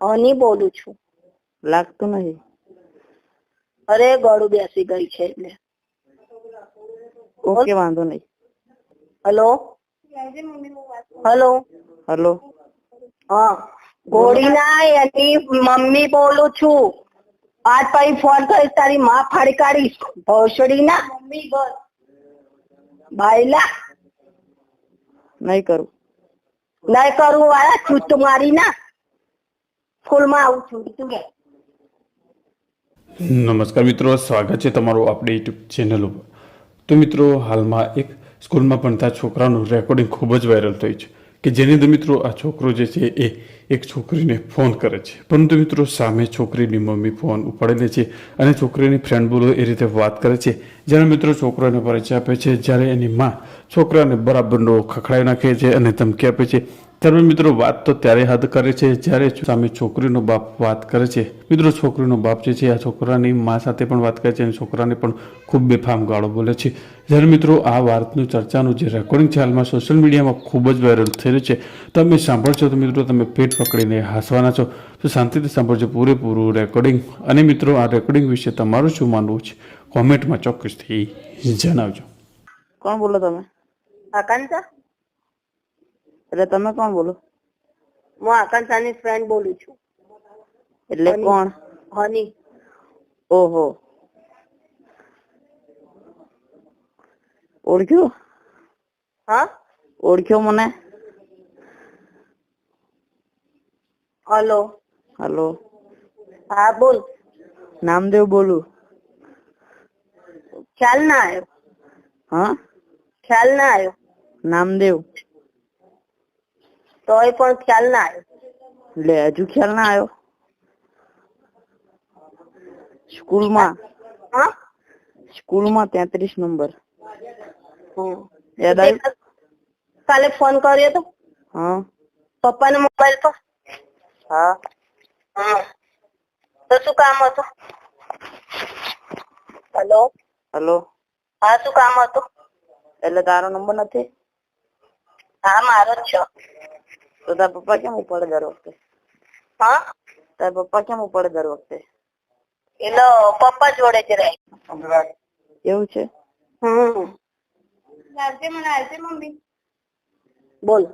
હની બોલું છું. લાગતું નથી અરે ગળું બેસી ગઈ છે એટલે. ઓકે વાંધો નહીં. હલો? હલો? હલો? હા ઘોડીના એની મમ્મી બોલું છું. આજ પછી ફોન કરીશ તારી માં ફડકાડીશ ભોસડી ના મમ્મી બાયલા? નહીં કરું. નહીં કરું વાળા ચૂત મારી ના સ્કૂલમાં આવું છું. તું નમસ્કાર મિત્રો, સ્વાગત છે તમારું આપણી યુટ્યુબ ચેનલ ઉપર. તો મિત્રો, હાલમાં એક સ્કૂલમાં ભણતા છોકરાનું રેકોર્ડિંગ ખૂબ જ વાયરલ થયું છે, કે જેની અંદર મિત્રો આ છોકરો જે છે એ એક છોકરીને ફોન કરે છે. પરંતુ મિત્રો, સામે છોકરીની મમ્મી ફોન ઉપાડી લે છે અને છોકરીની ફ્રેન્ડ બોલો એ રીતે વાત કરે છે. જ્યારે મિત્રો છોકરાને પરિચય આપે છે, જ્યારે એની માં છોકરાને બરાબરનો ખખડાવી નાખે છે અને ધમકી આપે છે ત્યારે મિત્રો વાત તો ત્યારે હદ કરે છે, જ્યારે સામે છોકરીનો બાપ વાત કરે છે. મિત્રો, છોકરીનો બાપ જે છે, આ છોકરાની મા સાથે પણ વાત કરે છે અને છોકરાને પણ ખૂબ બેફામ ગાળો બોલે છે. જ્યારે મિત્રો આ વાતનું ચર્ચાનું જે રેકોર્ડિંગ છે, હાલમાં સોશિયલ મીડિયામાં ખૂબ જ વાયરલ થઈ રહ્યું છે. તમે સાંભળશો તો મિત્રો તમે પેટ પકડીને હસવાના છો. તો શાંતિથી સાંભળજો પૂરેપૂરું રેકોર્ડિંગ અને મિત્રો, આ રેકોર્ડિંગ વિશે તમારું શું માનવું છે? કોમેન્ટમાં ચોક્કસથી જણાવજો. કોણ બોલો તમે? આકાંક્ષા એટલે તમે કોણ બોલો? હું આકાંક્ષાની ફ્રેન્ડ બોલું છું. એટલે કોણ? હની. ઓહો. ઓળખ્યો? હા? ઓળખ્યો મને? હલો. હલો. હા બોલ. નામદેવ બોલું. ખ્યાલ ના આવ્યો. હા? ખ્યાલ ના આવ્યો. નામદેવ. તોય પણ ખ્યાલ ના આવ્યો. લે હજુ ખ્યાલ ના આવ્યો? સ્કૂલમાં? હા? સ્કૂલમાં તેત્રીસ નંબર. યાદ આવ્યું? કાલે ફોન કર્યો તો? હા. પપ્પાના મોબાઈલ પર? હા. હા. તો શું કામ હતું? હલો? હલો? હા શું કામ હતું? એટલે તારો નંબર નથી? હા મારો જ છે. તો તારા પપ્પા કેમ ઉપાડે દર વખતે? હા? તારા પપ્પા કેમ ઉપાડે દર વખતે? એનો પપ્પા જોડે જ રહે. એવું છે? હમ. બોલ.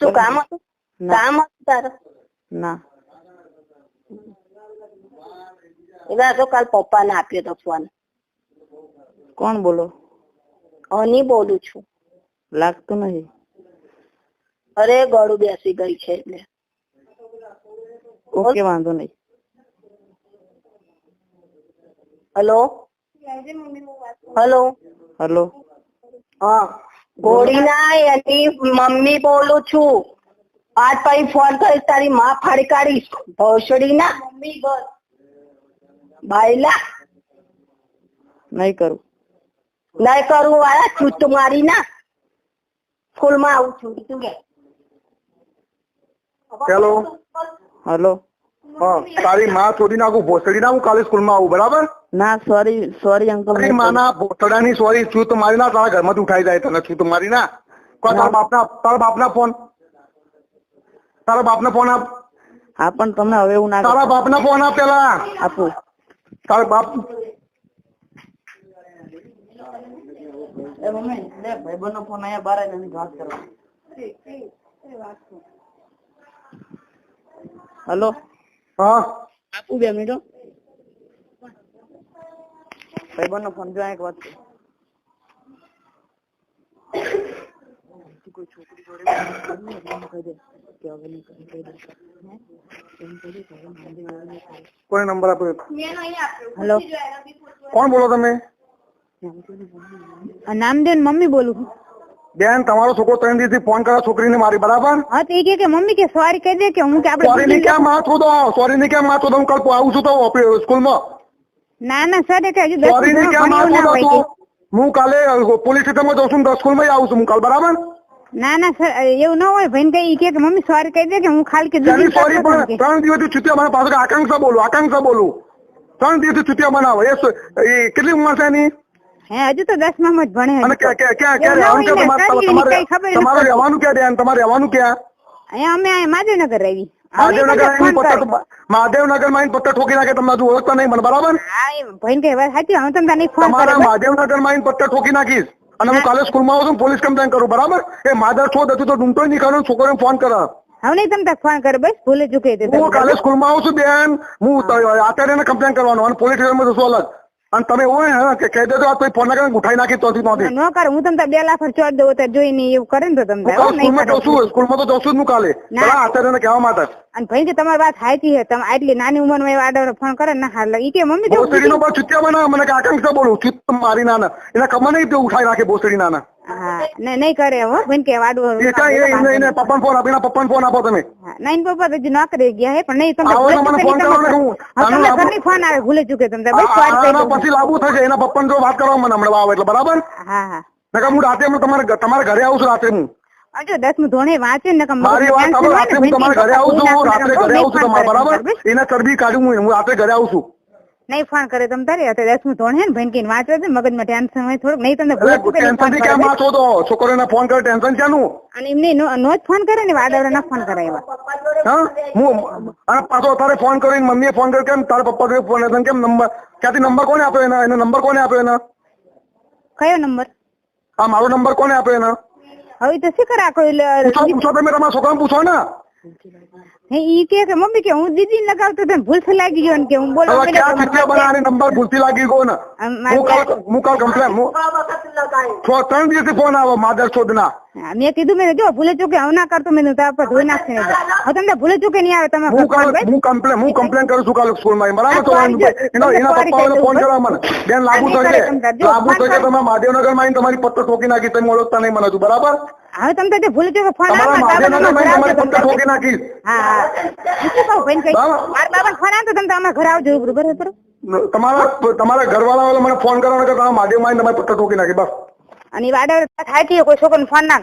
શું કામ હતું? કામ હતું તારું? ના. એના તો કાલ પપ્પાને આપ્યો તો ફોન કોણ બોલો? હની બોલું છું. લાગતું નથી અરે ગળું બેસી ગઈ છે એટલે. ઓકે વાંધો નહીં. હલો? હલો? હલો. હા. ગોળીના એની મમ્મી બોલું છું. આજ પછી ફોન કરીશ તારી માં ફાડી કાઢીશ ભોસડી ના મમ્મી બાયલા? નહીં કરું. નહીં કરવું વાળા ચૂત મારી ના સ્કૂલમાં આવું છું તું કે? હેલો હેલો હા તારી માં છોડી નાખું ભોસડી ના હું કાલે સ્કૂલમાં આવું બરાબર? ના સોરી સોરી અંકલ તારી માના ભોસડાની સોરી છૂત મારી ના તારા ઘરમાંથી ઉઠાઈ જાય તને છૂત મારી ના? કોઈ તારા બાપના તારા બાપના ફોન તારા બાપના ફોન આપ. હા પણ તમને હવે એવું ના તારા બાપના ફોન આપ પેલા. આપું. તારા બાપ એ મમ્મી લે ભાઈબંધનો ફોન અહીંયા બાર આવીને વાત કરવા. હલો? હા. આપું બે મિનિટ હો. ભાઈબંધનો ફોન જો એક વાત. કોઈ છોકરી જોડે. કોઈ નંબર આપ્યો હલો. કોણ બોલો તમે? નામદેવ મમ્મી બોલું. બેન તમારો છોકરો ત્રણ દિવસથી ફોન કરે છોકરીને મારી બરાબર? હા તો એ કે કે મમ્મી કે સોરી કહી દે કે હું કે સોરી ને કેમ માથ દો સોરી ને કેમ માથ દો હું કાલ આવું છું તો સ્કૂલમાં. ના ના સર એટલે હજુ સોરી ને કેમ માથ દો હું કાલે પોલીસ સ્ટેશનમાં જઉં છું તો સ્કૂલમાં આવું છું હું કાલ બરાબર? ના ના સર એવું ના હોય ભાઈ કઈ કે મમ્મી સોરી કહી દે કે હું ખાલી કે સોરી પણ. ત્રણ દિવસથી છૂટ્યા મારા પાસે આકાંક્ષા બોલું આકાંક્ષા બોલું. ત્રણ દિવસથી છૂટ્યા બનાવો એ કેટલી ઉંમર છે એની? હે હજુ તો દસમામાં જ ભણે અને ક્યાં ક્યાં ક્યાં ક્યાં રહેવાનું ક્યાં? તમારે. રહેવાનું ક્યાં બેન તમારે રહેવાનું ક્યાં? અહીંયા અમે અહીંયા માધવનગર રહી. મહાદેવનગર પત્તા મહાદેવનગરમાં પત્તા ઠોકી નાખે તમને હજુ ઓળખતા નહીં મને બરાબર? ભાઈ કે વાત સાચી હું તમને નહીં ફોન તમારા. મહાદેવનગરમાં પત્તા ઠોકી નાખીશ. અને હું કાલે સ્કૂલમાં આવું છું પોલીસ કમ્પ્લેન કરું બરાબર? એ માધર છો હતું તો ડૂંટો નહીં કરું છોકરીને ફોન કરા. હવે નહીં તમને ફોન કરો બસ ભૂલે ચૂકે હું કાલે સ્કૂલમાં આવું છું બેન. હું આચાર્યને કમ્પ્લેન કરવાનો અને પોલીસ સ્ટેશનમાં જશું અલગ. અને તમે એવું હોય ને કે કહી દેજો આ કોઈ ફોન ના કરીને ઉઠાઈ નાખી તોથી તોથી ન કર હું તમને બે લાખ ચોટ દઉં તો જોઈને એવું કરે ને તો તમને નહીં સ્કૂલમાં કરો. સ્કૂલમાં તો જશું જ હું કાલે. ના. આચાર્યને કહેવા માટે. અને ભાઈ કે તમારી વાત સાચી છે તમે આટલી નાની ઉંમરમાં એવા આડો ફોન કરે ને હાલ ઈ કે મમ્મી તો ભોસડીનો બસ ચુત્યા મને કે આકાંક્ષા બોલું ચુત મારી નાના. એને ખબર નહીં તે ઉઠાઈ નાખે ભોસડી નાના. નહીં નહીં કરે હો ભાઈ કે વાડો એને પપ્પાને ફોન આપીને પપ્પાને ફોન આપો તમે. નહીં પપ્પા તો નોકરી ગયા હે પણ નહીં તમને ફોન તમને ઘરની ફોન આવે ભૂલે ચૂકે તમને. પછી લાગુ થશે એના પપ્પાને જો વાત કરવા મને હમણાં આવે એટલે બરાબર? હા હા. નકર હું રાતે હું તમારે તમારા ઘરે આવું છું રાતે હું. અજો દસમું ધોરણે વાંચે ને મારી વાત તમારા ઘરે આવું છું રાત્રે ઘરે આવું છું તમારે બરાબર? એના ચરબી કાઢું હું હું રાત્રે ઘરે આવું છું. નહીં ફોન કરે તમે તારે અત્યારે દસમું ધોરણ હે ને ભાઈ કહીને વાંચવે છે મગજમાં ટેન્શન હોય થોડુંક નહીં તમને ટેન્શન કેમ વાંચો તો? છોકરીઓને ફોન કરે ટેન્શન ક્યાંનું? અને એમને નો જ ફોન કરે ને વાડાવડા ના ફોન કરે એવા. હા? હું અને પાછો તારે ફોન કરીને મમ્મીએ ફોન કર્યો કેમ? તારા પપ્પા ફોન હતો કેમ? નંબર ક્યાંથી નંબર કોને આપ્યો એના? એનો નંબર કોને આપ્યો એના? કયો નંબર? આ મારો નંબર કોને આપ્યો એના? હવે તો શું કરા પૂછો તમે તમારા છોકરાને પૂછો ને. હે ઈ કે કે મમ્મી કે હું દીદી લગાવતો તો ભૂલથી લાગી ગયો ને કે હું બોલો કે ચિઠ્ઠીયા બનાવવાની નંબર ભૂલથી લાગી ગયો ને? હું કાલ હું કાલ કમ્પ્લેન હું છ ત્રણ દિવસથી ફોન આવો શોધના. હા, મેં કીધું મેં જો ભૂલે ચૂકે હવે ના કરતો મેં તાર પર ધોઈ નાખશે હવે તમને ભૂલે ચૂકે નહીં આવે તમે હું કાલ હું કમ્પ્લેન હું કમ્પ્લેન કરું છું કાલ સ્કૂલમાં. બરાબર તો એનો એના પપ્પાઓને ફોન કરવા મને. બેન લાગુ થશે લાગુ થશે તમે મહાદેવનગરમાં આવીને તમારી પત્તો ઠોકી નાખી તમે ઓળખતા નહીં મને તું બરાબર? હવે તમે તો તે ભૂલી ગયો ફોન તમે. નાખીશ. હા. હા શું કઈ. મારા બાબાને ફોન આવે તો તમે અમારા ઘરે આવજો બરોબર? બરોબર તમારા તમારા ઘરવાળા મને ફોન કરવાનો કે તમારા માધ્યમમાં તમારે પત્તા ઠોકી નાખી બસ. અને વાડા થાય છે કોઈ છોકરાને ફોન ના